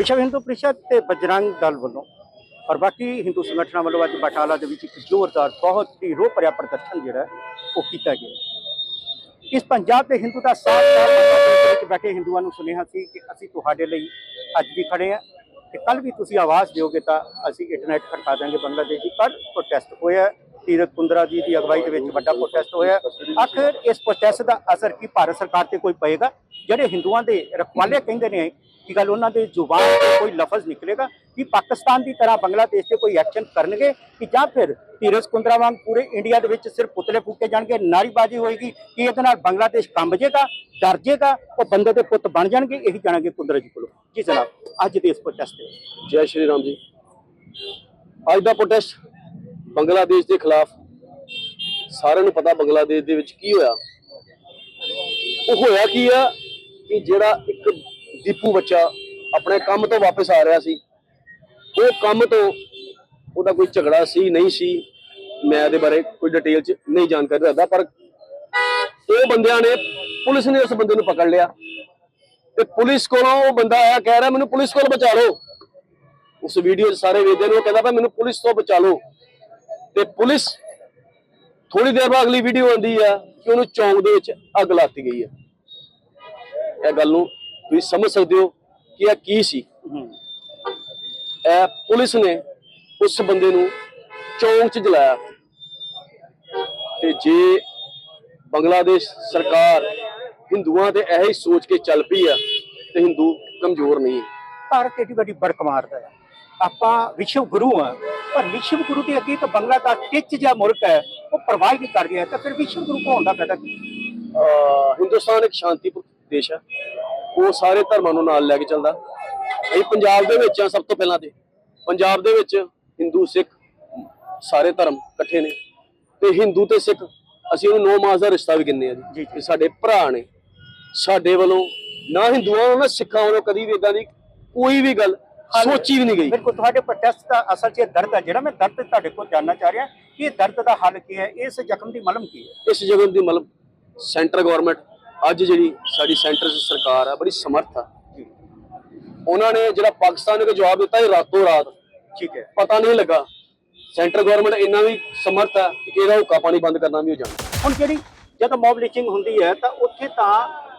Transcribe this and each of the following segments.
ਵਿਸ਼ਵ ਹਿੰਦੂ ਪਰਿਸ਼ਦ ਤੇ ਬਜਰੰਗ ਦਲ ਵੱਲੋਂ ਔਰ ਬਾਕੀ ਹਿੰਦੂ ਸੰਗਠਨਾਂ ਵੱਲੋਂ ਅੱਜ ਬਟਾਲਾ ਦੇ ਵਿੱਚ ਇੱਕ ਜ਼ੋਰਦਾਰ, ਬਹੁਤ ਹੀ ਰੋਹ ਭਰਿਆ ਪ੍ਰਦਰਸ਼ਨ ਜਿਹੜਾ ਉਹ ਕੀਤਾ ਗਿਆ ਇਸ ਪੰਜਾਬ ਦੇ ਹਿੰਦੂ ਦਾ ਸਾਥ ਵਿੱਚ ਬੈਠੇ ਹਿੰਦੂਆਂ ਨੂੰ ਸੁਨੇਹਾ ਸੀ ਕਿ ਅਸੀਂ ਤੁਹਾਡੇ ਲਈ ਅੱਜ ਵੀ ਖੜੇ ਹਾਂ ਤੇ ਕੱਲ ਵੀ ਤੁਸੀਂ ਆਵਾਜ਼ ਦਿਓਗੇ ਤਾਂ ਅਸੀਂ ਇੰਟਰਨੈਟ ਖੜਕਾ ਦਾਂਗੇ ਬੰਗਲਾਦੇਸ਼ ਦੀ ਪਰ ਪ੍ਰੋਟੈਸਟ ਹੋਇਆ ਹੈ। ਤੀਰਥ ਕੁੰਦਰਾ ਜੀ ਦੀ ਅਗਵਾਈ ਦੇ ਵਿੱਚ ਵੱਡਾ ਪ੍ਰੋਟੈਸਟ ਹੋਇਆ ਹੈ। ਆਖਿਰ ਇਸ ਪ੍ਰੋਟੈਸਟ ਦਾ ਅਸਰ ਕੀ, ਭਾਰਤ ਸਰਕਾਰ ਤੇ ਕੋਈ ਪਏਗਾ ਜਿਹੜੇ ਹਿੰਦੂਆਂ ਦੇ ਰਖਵਾਲੇ ਕਹਿੰਦੇ ਨੇ ਕਿ ਗੱਲ ਉਹਨਾਂ ਦੇ ਜ਼ੁਬਾਨ ਤੋਂ ਕੋਈ ਲਫ਼ਜ਼ ਨਿਕਲੇਗਾ ਕਿ ਪਾਕਿਸਤਾਨ ਦੀ ਤਰ੍ਹਾਂ ਬੰਗਲਾਦੇਸ਼ ਤੇ ਕੋਈ ਐਕਸ਼ਨ ਕਰਨਗੇ ਕਿ ਜਾਂ ਫਿਰ ਤੀਰਥ ਕੁੰਦਰਾ ਵਾਂਗ ਪੂਰੇ ਇੰਡੀਆ ਦੇ ਵਿੱਚ ਸਿਰਫ ਪੁਤਲੇ ਫੂਕੇ ਜਾਣਗੇ, ਨਾਰੀਬਾਜ਼ੀ ਹੋਏਗੀ, ਕਿ ਇਹਦੇ ਨਾਲ ਬੰਗਲਾਦੇਸ਼ ਕੰਬ ਜੇਗਾ, ਡਰ ਜੇਗਾ, ਉਹ ਬੰਦੇ ਦੇ ਪੁੱਤ ਬਣ ਜਾਣਗੇ, ਇਹੀ ਜਾਣਾਂਗੇ ਕੁੰਦਰਾ ਜੀ ਕੋਲੋਂ। ਜੀ ਜਨਾਬ, ਅੱਜ ਦੇ ਇਸ ਪ੍ਰੋਟੈਸਟ ਦੇ ਜੈ ਸ਼੍ਰੀ ਰਾਮ ਜੀ। ਅੱਜ ਦਾ ਪ੍ਰੋਟੈਸਟ ਬੰਗਲਾਦੇਸ਼ ਦੇ ਖਿਲਾਫ ਸਾਰਿਆਂ ਨੂੰ ਪਤਾ ਬੰਗਲਾਦੇਸ਼ ਦੇ ਵਿੱਚ ਕੀ ਹੋਇਆ। ਉਹ ਹੋਇਆ ਕੀ ਆ ਕਿ ਜਿਹੜਾ ਇੱਕ ਦੀਪੂ ਬੱਚਾ ਆਪਣੇ ਕੰਮ ਤੋਂ ਵਾਪਸ ਆ ਰਿਹਾ ਸੀ। ਉਹ ਕੰਮ ਤੋਂ ਉਹਦਾ ਕੋਈ ਝਗੜਾ ਸੀ, ਨਹੀਂ ਸੀ। ਮੈਂ ਇਹਦੇ ਬਾਰੇ ਕੋਈ ਡਿਟੇਲ ਚ ਨਹੀਂ ਜਾਣਕਾਰੀ ਰੱਖਦਾ ਪਰ ਉਹ ਬੰਦਿਆਂ ਨੇ ਪੁਲਿਸ ਨੇ ਉਸ ਬੰਦੇ ਨੂੰ ਪਕੜ ਲਿਆ। ਤੇ ਪੁਲਿਸ ਕੋਲੋਂ ਉਹ ਬੰਦਾ ਆਇਆ, ਕਹਿ ਰਿਹਾ, ਮੈਨੂੰ ਪੁਲਿਸ ਕੋਲ ਬਚਾ ਲਓ। ਉਸ ਵੀਡੀਓ 'ਚ ਸਾਰੇ ਵੇਖਦੇ ਨੇ, ਉਹ ਕਹਿੰਦਾ ਭਾਈ ਮੈਨੂੰ ਪੁਲਿਸ ਤੋਂ ਬਚਾ ਲਓ। ਤੇ ਪੁਲਿਸ ਥੋੜੀ ਦੇਰ ਬਾਅਦ ਅਗਲੀ ਵੀਡੀਓ ਆਉਂਦੀ ਆ ਕਿ ਉਹਨੂੰ ਚੌਂਕ ਦੇ ਵਿੱਚ ਅੱਗ ਲਾਤੀ ਗਈ ਹੈ ਇਹ ਗੱਲ ਨੂੰ ਤੁਸੀਂ ਸਮਝ ਸਕਦੇ ਹੋ ਕਿ ਇਹ ਕੀ ਸੀ। ਹੂੰ। ਇਹ ਪੁਲਿਸ ਨੇ ਉਸ ਬੰਦੇ ਨੂੰ ਚੌਂਕ 'ਚ ਜਲਾਇਆ। ਤੇ ਜੇ ਬੰਗਲਾਦੇਸ਼ ਸਰਕਾਰ ਹਿੰਦੂਆਂ ਤੇ ਇਹੀ ਸੋਚ ਕੇ ਚੱਲ ਪਈ ਆ ਤੇ ਹਿੰਦੂ ਕਮਜ਼ੋਰ ਨਹੀਂ ਹੈ। ਭਾਰਤ ਏਡੀ ਵੱਡੀ ਬੜਕ ਮਾਰਦਾ ਹੈ। ਆਪਾਂ ਵਿਸ਼ਵ ਗੁਰੂ ਆ ਪਰ ਵਿਸ਼ਵ ਗੁਰੂ ਦੇ ਅੱਗੇ ਤਾਂ ਬੰਗਲਾਦੇਸ਼ ਟਿੱਚ ਜਿਹਾ ਮੁਲਕ ਹੈ ਉਹ ਪਰਵਾਹ ਹੀ ਨਹੀਂ ਕਰ ਰਿਹਾ ਤਾਂ ਫਿਰ ਵਿਸ਼ਵ ਗੁਰੂ ਕੋ ਹੁੰਦਾ ਫਾਇਦਾ ਕੀ? ਹਿੰਦੁਸਤਾਨ ਇੱਕ ਸ਼ਾਂਤੀਪੂਰਨ ਦੇਸ਼ ਹੈ ਉਹ ਸਾਰੇ ਧਰਮਾਂ ਨੂੰ ਨਾਲ ਲੈ ਕੇ ਚੱਲਦਾ। ਅਸੀਂ ਪੰਜਾਬ ਦੇ ਵਿੱਚ ਸਭ ਤੋਂ ਪਹਿਲਾਂ ਤੇ। ਪੰਜਾਬ ਦੇ ਵਿੱਚ ਹਿੰਦੂ ਸਿੱਖ ਸਾਰੇ ਧਰਮ ਇਕੱਠੇ ਨੇ। ਤੇ ਹਿੰਦੂ ਤੇ ਸਿੱਖ ਅਸੀਂ ਉਹਨੂੰ ਨੌ ਮਾਸ ਦਾ ਰਿਸ਼ਤਾ ਵੀ ਕਹਿੰਦੇ ਆ ਜੀ। ਇਹ ਸਾਡੇ ਭਰਾ ਨੇ। ਸਾਡੇ ਵੱਲੋਂ ਨਾ ਹਿੰਦੂਆਂ ਵੱਲੋਂ ਨਾ ਸਿੱਖਾਂ ਵੱਲੋਂ ਕਦੀ ਵੀ ਇਦਾਂ ਦੀ ਕੋਈ ਵੀ ਗੱਲ ਸੋਚੀ ਵੀ ਨਹੀਂ ਗਈ। ਬਿਲਕੁਲ ਤੁਹਾਡੇ ਪ੍ਰੋਟੈਸਟ ਦਾ ਅਸਲ 'ਚ ਇਹ ਦਰਦ ਹੈ। ਜਿਹੜਾ ਮੈਂ ਦਰਦ ਤੁਹਾਡੇ ਕੋਲ ਜਾਨਣਾ ਚਾਹ ਰਿਹਾ ਕਿ ਇਹ ਦਰਦ ਦਾ ਹੱਲ ਕੀ ਹੈ? ਇਸ ਜ਼ਖਮ ਦੀ ਮਲਮ ਕੀ ਹੈ? ਇਸ ਜਗ੍ਹਾ ਦੀ ਮਤਲਬ ਸੈਂਟਰ ਗਵਰਨਮੈਂਟ ਅੱਜ ਜਿਹੜੀ ਸਾਡੀ ਸੈਂਟਰ ਸਰਕਾਰ ਆ ਬੜੀ ਸਮਰਥ ਆ। ਉਹਨਾਂ ਨੇ ਜਿਹੜਾ ਪਾਕਿਸਤਾਨ ਨੂੰ ਜਵਾਬ ਦਿੱਤਾ ਇਹ ਰਾਤੋਂ ਰਾਤ ਠੀਕ ਹੈ। ਪਤਾ ਨਹੀਂ ਲੱਗਾ। ਸੈਂਟਰ ਗਵਰਨਮੈਂਟ ਇੰਨਾ ਵੀ ਸਮਰਥ ਹੈ ਕਿ ਇਹਦਾ ਹੁੱਕਾ ਪਾਣੀ ਬੰਦ ਕਰਨਾ ਵੀ ਹੋ ਜਾਣਾ। ਹੁਣ ਜਿਹੜੀ ਜਦੋਂ ਮੌਬ ਲਿਚਿੰਗ ਹੁੰਦੀ ਹੈ ਤਾਂ ਉੱਥੇ ਤਾਂ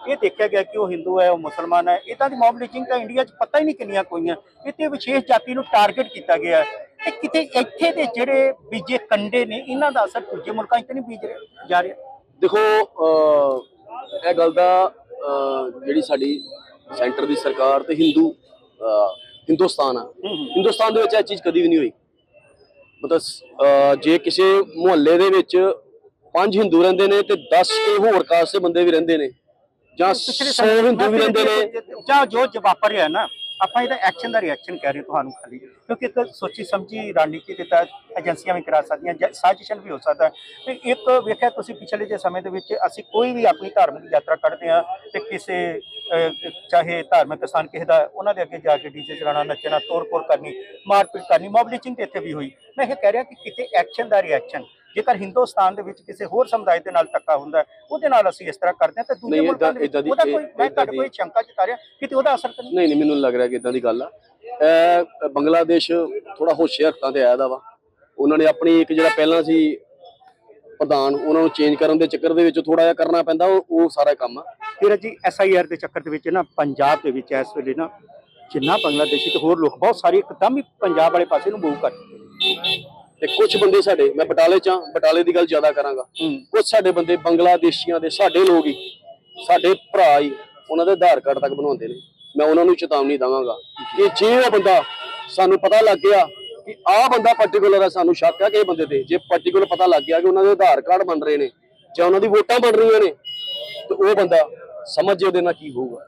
ਇਹ ਦੇਖਿਆ ਗਿਆ ਕਿ ਉਹ ਹਿੰਦੂ ਹੈ ਉਹ ਮੁਸਲਮਾਨ ਹੈ। ਇਦਾਂ ਦੀ ਮੌਬ ਲਿਚਿੰਗ ਤਾਂ ਇੰਡੀਆ 'ਚ ਪਤਾ ਹੀ ਨਹੀਂ ਕਿੰਨੀਆਂ ਕੋਈਆਂ ਇੱਥੇ ਵਿਸ਼ੇਸ਼ ਜਾਤੀ ਨੂੰ ਟਾਰਗੇਟ ਕੀਤਾ ਗਿਆ ਹੈ। ਤੇ ਕਿਤੇ ਇੱਥੇ ਦੇ ਜਿਹੜੇ ਬੀਜੇ ਕੰਡੇ ਨੇ ਇਹਨਾਂ ਦਾ ਅਸਰ ਦੂਜੇ ਮੁਲਕਾਂ 'ਚ ਤਾਂ ਨਹੀਂ ਬੀਜ ਰਿਹਾ ਜਾ ਰਿਹਾ। ਦੇਖੋ ਇਹ ਗੱਲ ਦਾ ਜਿਹੜੀ ਸਾਡੀ ਸੈਂਟਰ ਦੀ ਸਰਕਾਰ ਤੇ ਹਿੰਦੂ ਹਿੰਦੁਸਤਾਨ ਆ। ਹੂੰ ਹੂੰ। ਹਿੰਦੁਸਤਾਨ ਦੇ ਵਿੱਚ ਇਹ ਚੀਜ਼ ਕਦੀ ਵੀ ਨਹੀਂ ਹੋਈ। ਮਤਲਬ ਜੇ ਕਿਸੇ ਮੁਹੱਲੇ ਦੇ ਵਿੱਚ ਪੰਜ ਹਿੰਦੂ ਰਹਿੰਦੇ ਨੇ ਤੇ 10 ਕੇ ਹੋਰ ਕਾਸਟ ਦੇ ਬੰਦੇ ਵੀ ਰਹਿੰਦੇ ਨੇ ਜਾਂ 100 ਹਿੰਦੂ ਵੀ ਰਹਿੰਦੇ ਨੇ। ਜਾਂ ਜੋ ਜੋ ਵਾਪਰ ਰਿਹਾ ਨਾ ਆਪਾਂ ਇਹਦਾ ਐਕਸ਼ਨ ਦਾ ਰਿਐਕਸ਼ਨ ਕਹਿ ਰਹੇ ਤੁਹਾਨੂੰ ਖਾਲੀ, ਕਿਉਂਕਿ ਇੱਕ ਸੋਚੀ ਸਮਝੀ ਰਣਨੀਤੀ ਦੇ ਤਹਿਤ ਏਜੰਸੀਆਂ ਵੀ ਕਰਾ ਸਕਦੀਆਂ, ਜਾਂ ਸਾਜ਼ਿਸ਼ਨ ਵੀ ਹੋ ਸਕਦਾ ਹੈ। ਤੇ ਇੱਕ ਵੇਖਿਆ ਤੁਸੀਂ ਪਿਛਲੇ ਜੇ ਸਮੇਂ ਦੇ ਵਿੱਚ ਅਸੀਂ ਕੋਈ ਵੀ ਆਪਣੀ ਧਾਰਮਿਕ ਯਾਤਰਾ ਕੱਢਦੇ ਆ ਤੇ ਕਿਸੇ ਚਾਹੇ ਧਾਰਮਿਕ ਸਥਾਨ ਕਿਸੇ ਦਾ, ਉਹਨਾਂ ਦੇ ਅੱਗੇ ਜਾ ਕੇ ਡੀਜੇ ਚਲਾਉਣਾ, ਨੱਚਣਾ ਤੋੜ-ਫੋੜ ਕਰਨੀ, ਮਾਰਪੀਟ ਕਰਨੀ ਮੋਬਿਲਿਟਿੰਗ ਤੇ ਇੱਥੇ ਵੀ ਹੋਈ ਮੈਂ ਇਹ ਕਹਿ ਰਿਹਾ ਕਿ ਕਿਤੇ ਐਕਸ਼ਨ ਦਾ ਰਿਐਕਸ਼ਨ ਜੇਕਰ ਹਿੰਦੁਸਤਾਨ ਦੇ ਵਿੱਚ ਕਿਸੇ ਹੋਰ ਸਮੁਦਾਇ ਦੇ ਨਾਲ ਧੱਕਾ ਹੁੰਦਾ ਉਹਦੇ ਨਾਲ ਅਸੀਂ ਇਸ ਤਰ੍ਹਾਂ ਕਰਦੇ ਹਾਂ ਤਾਂ ਦੂਜੇ ਮੁਲਕਾਂ ਦੇ ਉਹਦਾ ਕੋਈ ਮੈਂ ਤੁਹਾਡੇ ਇਹ ਸ਼ੰਕਾ ਜਤਾ ਰਿਹਾ ਕਿਤੇ ਉਹਦਾ ਅਸਰ ਤਾਂ ਨਹੀਂ? ਨਹੀਂ ਮੈਨੂੰ ਲੱਗ ਰਿਹਾ ਕਿ ਇਦਾਂ ਦੀ ਗੱਲ ਆ। ਬੰਗਲਾਦੇਸ਼ ਥੋੜਾ ਹੋਸ਼ਿਆਰ ਹੱਥਾਂ ਤੇ ਆਇਆ ਦਾ ਵਾ। ਉਹਨਾਂ ਨੇ ਆਪਣੀ ਇੱਕ ਜਿਹੜਾ ਪਹਿਲਾਂ ਸੀ ਪ੍ਰਧਾਨ ਉਹਨਾਂ ਨੂੰ ਚੇਂਜ ਕਰਨ ਦੇ ਚੱਕਰ ਦੇ ਵਿੱਚ ਥੋੜਾ ਜਿਹਾ ਕਰਨਾ ਪੈਂਦਾ ਉਹ ਸਾਰਾ ਕੰਮ ਆ। ਫਿਰ ਜੀ ਐਸਆਈਆਰ ਦੇ ਚੱਕਰ ਦੇ ਵਿੱਚ ਨਾ ਪੰਜਾਬ ਦੇ ਵਿੱਚ ਇਸ ਵੇਲੇ ਨਾ ਜਿੰਨਾ ਬੰਗਲਾਦੇਸ਼ੀ ਤੇ ਹੋਰ ਲੋਕ ਬਹੁਤ ਸਾਰੇ ਇੱਕਦਮ ਹੀ ਪੰਜਾਬ ਵਾਲੇ ਪਾਸੇ ਨੂੰ ਮੂਵ ਕਰ ਚੁੱਕੇ ਨੇ। ਤੇ ਕੁਝ ਬੰਦੇ ਸਾਡੇ ਮੈਂ ਬਟਾਲੇ ਚ ਹਾਂ ਬਟਾਲੇ ਦੀ ਗੱਲ ਜ਼ਿਆਦਾ ਕਰਾਂਗਾ। ਹੂੰ। ਕੁਝ ਸਾਡੇ ਬੰਦੇ ਬੰਗਲਾਦੇਸ਼ੀਆਂ ਦੇ ਸਾਡੇ ਲੋਕ ਹੀ ਸਾਡੇ ਭਰਾ ਹੀ ਉਹਨਾਂ ਦੇ ਆਧਾਰ ਕਾਰਡ ਤੱਕ ਬਣਾਉਂਦੇ ਨੇ। ਮੈਂ ਉਹਨਾਂ ਨੂੰ ਚੇਤਾਵਨੀ ਦਵਾਂਗਾ। ਕਿ ਜੇ ਉਹ ਬੰਦਾ ਸਾਨੂੰ ਪਤਾ ਲੱਗ ਗਿਆ ਕਿ ਆਹ ਬੰਦਾ ਪਾਰਟਿਕੂਲਰ ਆ ਸਾਨੂੰ ਸ਼ੱਕ ਹੈ ਕਿ ਇਹ ਬੰਦੇ ਤੇ। ਜੇ ਪਾਰਟਿਕੂਲਰ ਪਤਾ ਲੱਗ ਗਿਆ ਕਿ ਉਹਨਾਂ ਦੇ ਆਧਾਰ ਕਾਰਡ ਬਣ ਰਹੇ ਨੇ ਜਾਂ ਉਹਨਾਂ ਦੀ ਵੋਟਾਂ ਬਣ ਰਹੀਆਂ ਨੇ ਤੇ ਉਹ ਬੰਦਾ ਸਮਝ ਜੇ ਉਹਦੇ ਨਾਲ ਕੀ ਹੋਊਗਾ।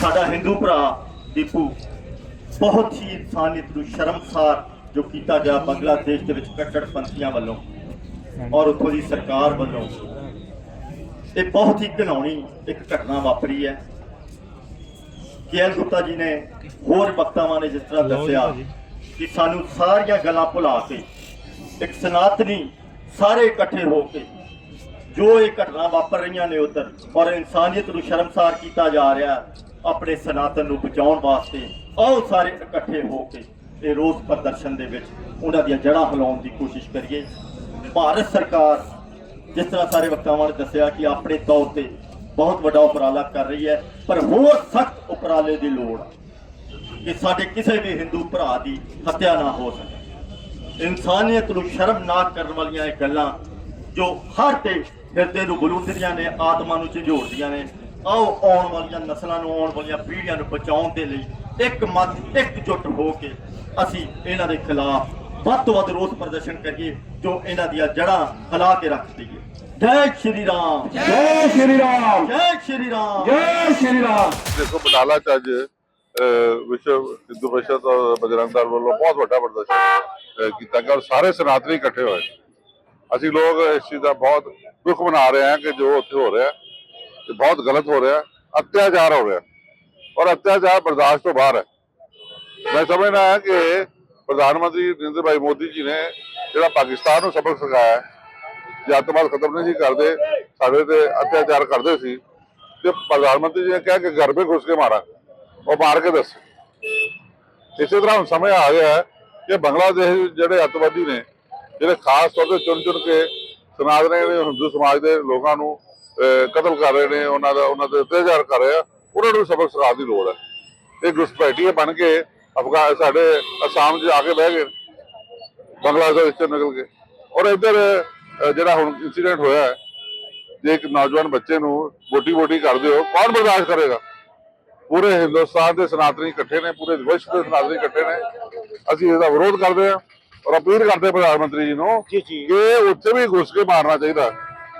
ਸਾਡਾ ਹਿੰਦੂ ਭਰਾ ਦੀਪੂ ਬਹੁਤ ਹੀ ਇਨਸਾਨੀਅਤ ਨੂੰ ਸ਼ਰਮਸਾਰ ਜੋ ਕੀਤਾ ਗਿਆ ਬੰਗਲਾਦੇਸ਼ ਦੇ ਵਿੱਚ ਕੱਟੜਪੰਥੀਆਂ ਵੱਲੋਂ ਔਰ ਉੱਥੋਂ ਦੀ ਸਰਕਾਰ ਵੱਲੋਂ। ਇਹ ਬਹੁਤ ਹੀ ਘਿਨਾਉਣੀ ਇੱਕ ਘਟਨਾ ਵਾਪਰੀ ਹੈ। ਕੇਐਲ ਗੁਪਤਾ ਜੀ ਨੇ ਹੋਰ ਵਕਤਾਵਾਂ ਨੇ ਜਿਸ ਤਰ੍ਹਾਂ ਦੱਸਿਆ ਕਿ ਸਾਨੂੰ ਸਾਰੀਆਂ ਗੱਲਾਂ ਭੁਲਾ ਕੇ ਇੱਕ ਸਨਾਤਨੀ ਸਾਰੇ ਇਕੱਠੇ ਹੋ ਕੇ ਜੋ ਇਹ ਘਟਨਾ ਵਾਪਰ ਰਹੀਆਂ ਨੇ ਉਧਰ ਔਰ ਇਨਸਾਨੀਅਤ ਨੂੰ ਸ਼ਰਮਸਾਰ ਕੀਤਾ ਜਾ ਰਿਹਾ ਆਪਣੇ ਸਨਾਤਨ ਨੂੰ ਬਚਾਉਣ ਵਾਸਤੇ ਆਓ ਸਾਰੇ ਇਕੱਠੇ ਹੋ ਕੇ ਇਹ ਰੋਸ ਪ੍ਰਦਰਸ਼ਨ ਦੇ ਵਿੱਚ ਉਹਨਾਂ ਦੀਆਂ ਜੜ੍ਹਾਂ ਹਿਲਾਉਣ ਦੀ ਕੋਸ਼ਿਸ਼ ਕਰੀਏ। ਭਾਰਤ ਸਰਕਾਰ ਜਿਸ ਤਰ੍ਹਾਂ ਸਾਰੇ ਵਕਤਾਵਾਂ ਨੇ ਦੱਸਿਆ ਕਿ ਆਪਣੇ ਤੌਰ ਤੇ ਬਹੁਤ ਵੱਡਾ ਉਪਰਾਲਾ ਕਰ ਰਹੀ ਹੈ, ਪਰ ਹੋਰ ਸਖਤ ਉਪਰਾਲੇ ਦੀ ਲੋੜ ਕਿ ਸਾਡੇ ਕਿਸੇ ਵੀ ਹਿੰਦੂ ਭਰਾ ਦੀ ਹੱਤਿਆ ਨਾ ਹੋ ਸਕੇ। ਇਨਸਾਨੀਅਤ ਨੂੰ ਸ਼ਰਮਨਾਕ ਕਰਨ ਵਾਲੀਆਂ ਇਹ ਗੱਲਾਂ ਜੋ ਹਰ ਤੇ ਹਿਰਦੇ ਨੂੰ ਬਲੂੰਦਰੀਆਂ ਨੇ, ਆਤਮਾ ਨੂੰ ਝੰਜੋੜਦੀਆਂ ਨੇ, ਆਓ ਆਉਣ ਵਾਲੀਆਂ ਨਸਲਾਂ ਨੂੰ, ਆਉਣ ਵਾਲੀਆਂ ਪੀੜ੍ਹੀਆਂ ਨੂੰ ਬਚਾਉਣ ਦੇ ਲਈ ਇੱਕ ਮਤ ਇੱਕਜੁੱਟ ਹੋ ਕੇ ਅਸੀਂ ਇਹਨਾਂ ਦੇ ਖਿਲਾਫ ਵੱਧ ਤੋਂ ਵੱਧ ਰੋਸ ਪ੍ਰਦਰਸ਼ਨ ਕਰੀਏ ਜੋ ਇਹਨਾਂ ਦੀਆਂ ਜੜ੍ਹਾਂ ਹਿਲਾ ਕੇ ਰੱਖ ਦਈਏ। ਜੈ ਸ਼੍ਰੀ ਰਾਮ। ਜੈ ਸ਼੍ਰੀ ਰਾਮ। ਜੈ ਸ਼੍ਰੀ ਰਾਮ। ਜੈ ਸ਼੍ਰੀ ਰਾਮ। ਦੇਖੋ ਬਟਾਲਾ ਚ ਅੱਜ ਵਿਸ਼ਵ ਹਿੰਦੂ ਪਰਿਸ਼ਦ ਔਰ ਬਜਰੰਗ ਦਲ ਵੱਲੋਂ ਬਹੁਤ ਵੱਡਾ ਪ੍ਰਦਰਸ਼ਨ ਕੀਤਾ ਗਿਆ ਔਰ ਸਾਰੇ ਸਨਾਤਨੀ ਇਕੱਠੇ ਹੋਏ। ਅਸੀਂ ਲੋਕ ਇਸ ਚੀਜ਼ ਦਾ ਬਹੁਤ ਦੁੱਖ ਮਨਾ ਰਹੇ ਹਾਂ ਕਿ ਜੋ ਉੱਥੇ ਹੋ ਰਿਹਾ ਇਹ ਬਹੁਤ ਗਲਤ ਹੋ ਰਿਹਾ ਅਤਿਆਚਾਰ ਹੋ ਰਿਹਾ। ਔਰ ਅਤਿਆਚਾਰ ਬਰਦਾਸ਼ਤ ਤੋਂ ਬਾਹਰ ਹੈ। ਮੈਂ ਸਮਝਦਾ ਹਾਂ ਕਿ ਪ੍ਰਧਾਨ ਮੰਤਰੀ ਨਰਿੰਦਰ ਭਾਈ ਮੋਦੀ ਜੀ ਨੇ ਜਿਹੜਾ ਪਾਕਿਸਤਾਨ ਨੂੰ ਸਬਕ ਸਿਖਾਇਆ ਹੈ, ਜੇ ਅੱਤਵਾਦ ਖਤਮ ਨਹੀਂ ਸੀ ਕਰਦੇ ਸਾਡੇ ਤੇ ਅਤਿਆਚਾਰ ਕਰਦੇ ਸੀ ਤੇ ਪ੍ਰਧਾਨ ਮੰਤਰੀ ਜੀ ਨੇ ਕਿਹਾ ਕਿ ਘਰ ਵਿੱਚ ਘੁਸ ਕੇ ਮਾਰਾ ਉਹ ਮਾਰ ਕੇ ਦੱਸ। ਇਸੇ ਤਰ੍ਹਾਂ ਹੁਣ ਸਮੇਂ ਆ ਗਿਆ ਹੈ ਕਿ ਬੰਗਲਾਦੇਸ਼ ਜਿਹੜੇ ਅੱਤਵਾਦੀ ਨੇ ਜਿਹੜੇ ਖਾਸ ਤੌਰ ਤੇ ਚੁਣ ਚੁਣ ਕੇ ਸਨਾਤਨੀ ਨੇ ਹਿੰਦੂ ਸਮਾਜ ਦੇ ਲੋਕਾਂ ਨੂੰ ਕਤਲ ਕਰ ਰਹੇ ਨੇ ਉਹਨਾਂ ਦਾ ਉਹਨਾਂ ਤੇ ਅਤਿਆਚਾਰ ਕਰ ਰਹੇ ਆ ਉਹਨਾਂ ਨੂੰ ਸਬਕ ਸਿਖਾਉਣ ਦੀ ਲੋੜ ਹੈ। ਇਹ ਘੁਸਪੈਠੀਏ ਬਣ ਕੇ ਅਫਗਾਨ ਸਾਡੇ ਅਸਾਮ 'ਚ ਆ ਕੇ ਬਹਿ ਗਏ ਬੰਗਲਾਦੇਸ਼ ਤੋਂ ਨਿਕਲ ਕੇ ਔਰ ਇੱਧਰ ਜਿਹੜਾ ਹੁਣ ਇਨਸੀਡੈਂਟ ਹੋਇਆ ਹੈ ਜੇ ਇੱਕ ਨੌਜਵਾਨ ਬੱਚੇ ਨੂੰ ਵੋਟੀ ਵੋਟੀ ਕਰਦੇ ਹੋ ਕੌਣ ਬਰਦਾਸ਼ਤ ਕਰੇਗਾ? ਪੂਰੇ ਹਿੰਦੁਸਤਾਨ ਦੇ ਸਨਾਤਨੀ ਇਕੱਠੇ ਨੇ ਪੂਰੇ ਵਿਸ਼ਵ ਦੇ ਸਨਾਤਨੀ ਇਕੱਠੇ ਨੇ। ਅਸੀਂ ਇਹਦਾ ਵਿਰੋਧ ਕਰਦੇ ਹਾਂ ਔਰ ਅਪੀਲ ਕਰਦੇ ਪ੍ਰਧਾਨ ਮੰਤਰੀ ਜੀ ਨੂੰ ਕਿ ਉੱਥੇ ਵੀ ਘੁਸ ਕੇ ਮਾਰਨਾ ਚਾਹੀਦਾ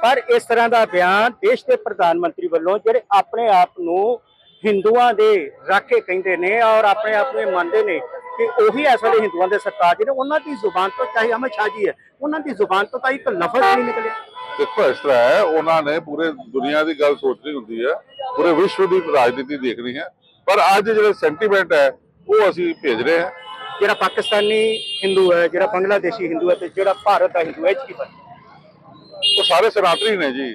ਪਰ ਇਸ ਤਰ੍ਹਾਂ ਦਾ ਬਿਆਨ ਦੇਸ਼ ਦੇ ਪ੍ਰਧਾਨ ਮੰਤਰੀ ਵੱਲੋਂ ਜਿਹੜੇ ਆਪਣੇ ਆਪ ਨੂੰ ਹਿੰਦੂਆਂ ਦੇ ਰਾਖੇ ਕਹਿੰਦੇ ਨੇ ਔਰ ਆਪਣੇ ਆਪ ਨੂੰ ਮੰਨਦੇ ਨੇ ਕਿ ਉਹੀ ਇਸ ਵੇਲੇ ਹਿੰਦੂਆਂ ਦੇ ਸਰਤਾਜ ਨੇ ਉਹਨਾਂ ਦੀ ਜ਼ੁਬਾਨ ਤੋਂ ਚਾਹੇ ਅਮਿਤ ਸ਼ਾਹ ਜੀ ਹੈ ਉਹਨਾਂ ਦੀ ਜ਼ੁਬਾਨ ਤੋਂ ਤਾਂ ਇੱਕ ਲਫ਼ਜ਼ ਨਹੀਂ ਨਿਕਲਿਆ। ਦੇਖੋ ਇਸ ਤਰ੍ਹਾਂ ਹੈ ਉਹਨਾਂ ਨੇ ਪੂਰੇ ਦੁਨੀਆ ਦੀ ਗੱਲ ਸੋਚਣੀ ਹੁੰਦੀ ਹੈ ਪੂਰੇ ਵਿਸ਼ਵ ਦੀ ਰਾਜਨੀਤੀ ਦੇਖਣੀ ਹੈ ਪਰ ਅੱਜ ਜਿਹੜੇ ਸੈਂਟੀਮੈਂਟ ਹੈ ਉਹ ਅਸੀਂ ਭੇਜ ਰਹੇ ਹਾਂ। ਜਿਹੜਾ ਪਾਕਿਸਤਾਨੀ ਹਿੰਦੂ ਹੈ ਜਿਹੜਾ ਬੰਗਲਾਦੇਸ਼ੀ ਹਿੰਦੂ ਹੈ ਤੇ ਜਿਹੜਾ ਭਾਰਤ ਦਾ ਹਿੰਦੂ ਹੈ ਇਹ ਕੀ ਫ਼ਰਕ ਉਹ ਸਾਰੇ ਸਨਾਤਨੀ ਨੇ ਜੀ।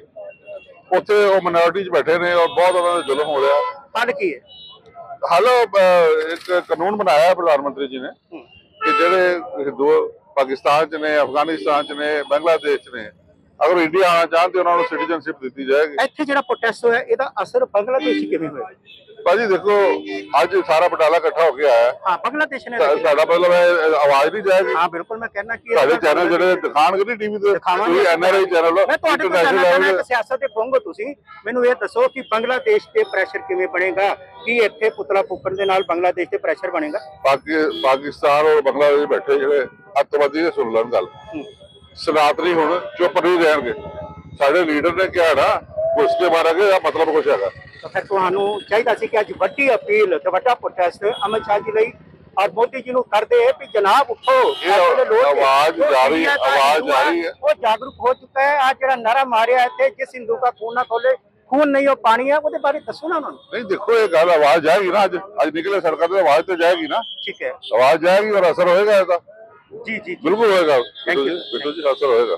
ਉੱਥੇ ਉਹ ਮਿਨੋਰਿਟੀ 'ਚ ਬੈਠੇ ਨੇ ਔਰ ਬਹੁਤ ਉਹਨਾਂ ਦੇ ਜ਼ੁਲਮ ਹੋ ਰਿਹਾ। ਫ਼ਰਕ ਕੀ ਹੈ? ਹਾਲੋ ਇੱਕ ਕਾਨੂੰਨ ਬਣਾਇਆ ਹੈ ਪ੍ਰਧਾਨ ਮੰਤਰੀ ਜੀ ਨੇ ਕਿ ਜਿਹੜੇ ਹਿੰਦੂ ਪਾਕਿਸਤਾਨ ਚ ਨੇ ਅਫਗਾਨਿਸਤਾਨ ਚ ਨੇ ਬੰਗਲਾਦੇਸ਼ ਚ ਨੇ ਅਗਰ ਇੰਡੀਆ ਆਣਾ ਚਾਹਣ ਤੇ ਉਹਨਾਂ ਨੂੰ ਸਿਟੀਜ਼ਨਸ਼ਿਪ ਦਿੱਤੀ ਜਾਏਗੀ। ਇੱਥੇ ਜਿਹੜਾ ਪ੍ਰੋਟੈਸਟ ਹੋਇਆ ਇਹਦਾ ਅਸਰ ਬੰਗਲਾਦੇਸ਼ ਕਿਵੇਂ ਹੋਇਆ? ਭਾਜੀ ਦੇਖੋ ਅੱਜ ਸਾਰਾ ਬਟਾਲਾ ਇਕੱਠਾ ਹੋ ਕੇ ਆਇਆ ਹੈ। ਹਾਂ ਬੰਗਲਾਦੇਸ਼ ਨੇ ਸਾ- ਸਾਡਾ ਮਤਲਬ ਹੈ ਇਹ ਆਵਾਜ਼ ਨਹੀਂ ਜਾਏਗੀ ਹਾਂ ਬਿਲਕੁਲ ਮੈਂ ਕਹਿਣਾ ਕਿ ਸਾਡੇ ਚੈਨਲ ਜਿਹੜੇ ਦਿਖਾਣਗੇ ਨਹੀਂ ਟੀਵੀ ਤੇ ਦਿਖਾਵਾਂਗੇ। ਤੁਸੀਂ ਐਨਆਰਆਈ ਚੈਨਲ ਮੈਂ ਤੁਹਾਡੇ ਕੋਲ ਜਾਣਨਾ ਚਾਹੁੰਦਾ ਇੱਕ ਸਿਆਸਤ ਦੇ ਹੋ ਤੁਸੀਂ। ਮੈਨੂੰ ਇਹ ਦੱਸੋ ਕਿ ਬੰਗਲਾਦੇਸ਼ ਤੇ ਪ੍ਰੈਸ਼ਰ ਕਿਵੇਂ ਬਣੇਗਾ? ਕੀ ਇੱਥੇ ਪੁਤਲਾ ਫੂਕਣ ਦੇ ਨਾਲ ਬੰਗਲਾਦੇਸ਼ ਤੇ ਪ੍ਰੈਸ਼ਰ ਬਣੇਗਾ? ਪਾਕਿ ਪਾਕਿਸਤਾਨ ਔਰ ਬੰਗਲਾਦੇਸ਼ ਬੈਠੇ ਜਿਹੜੇ ਅੱਤਵਾਦੀ ਸੁਣ ਲੈਣ ਗੱਲ। ਸਨਾਤਨੀ ਹੁਣ ਚੁੱਪ ਨਹੀਂ ਰਹਿਣਗੇ। ਸਾਡੇ ਲੀਡਰ ਨੇ ਕਿਹਾ ਨਾ ਘੁਸ ਕੇ ਮਾਰਾਂਗੇ ਇਹਦਾ ਮਤਲਬ ਕੁਛ ਹੈਗਾ। ਤਾਂ ਫਿਰ ਤੁਹਾਨੂੰ ਚਾਹੀਦਾ ਸੀ ਕਿ ਅੱਜ ਵੱਡੀ ਅਪੀਲ ਤੇ ਵੱਡਾ ਪ੍ਰੋਟੈਸਟ ਅਮਿਤ ਸ਼ਾਹ ਜੀ ਲਈ ਔਰ ਮੋਦੀ ਜੀ ਨੂੰ ਕਰਦੇ ਵੀ ਜਨਾਬ ਉੱਠੋ। ਆਵਾਜ਼ ਜੋ ਆਵਾਜ਼ ਹੈ, ਹੈ। ਉਹ ਜਾਗਰੂਕ ਹੋ ਚੁੱਕਾ ਹੈ। ਆ ਜਿਹੜਾ ਨਾਰਾ ਮਾਰਿਆ ਇੱਥੇ ਜਿਸ ਹਿੰਦੂ ਦਾ ਖੂਨ ਨਾ ਖੋਲੇ ਖੂਨ ਨਹੀਂ ਉਹ ਪਾਣੀ ਹੈ ਉਹਦੇ ਬਾਰੇ ਦੱਸੋ ਨਾ ਉਹਨਾਂ ਨੂੰ। ਨਹੀਂ ਦੇਖੋ ਇਹ ਗੱਲ ਆਵਾਜ਼ ਜਾਏਗੀ ਨਾ ਅੱਜ ਅੱਜ ਨਿਕਲੇ ਸੜਕਾਂ ਤੇ ਆਵਾਜ਼ ਤੇ ਜਾਏਗੀ ਨਾ। ਠੀਕ ਹੈ। ਆਵਾਜ਼ ਜਾਏਗੀ ਔਰ ਅਸਰ ਹੋਏਗਾ ਇਹਦਾ। ਜੀ ਜੀ ਬਿਲਕੁਲ ਹੋਏਗਾ। Thank you. ਬਿੱਟੂ ਜੀ ਅਸਰ ਹੋਏਗਾ।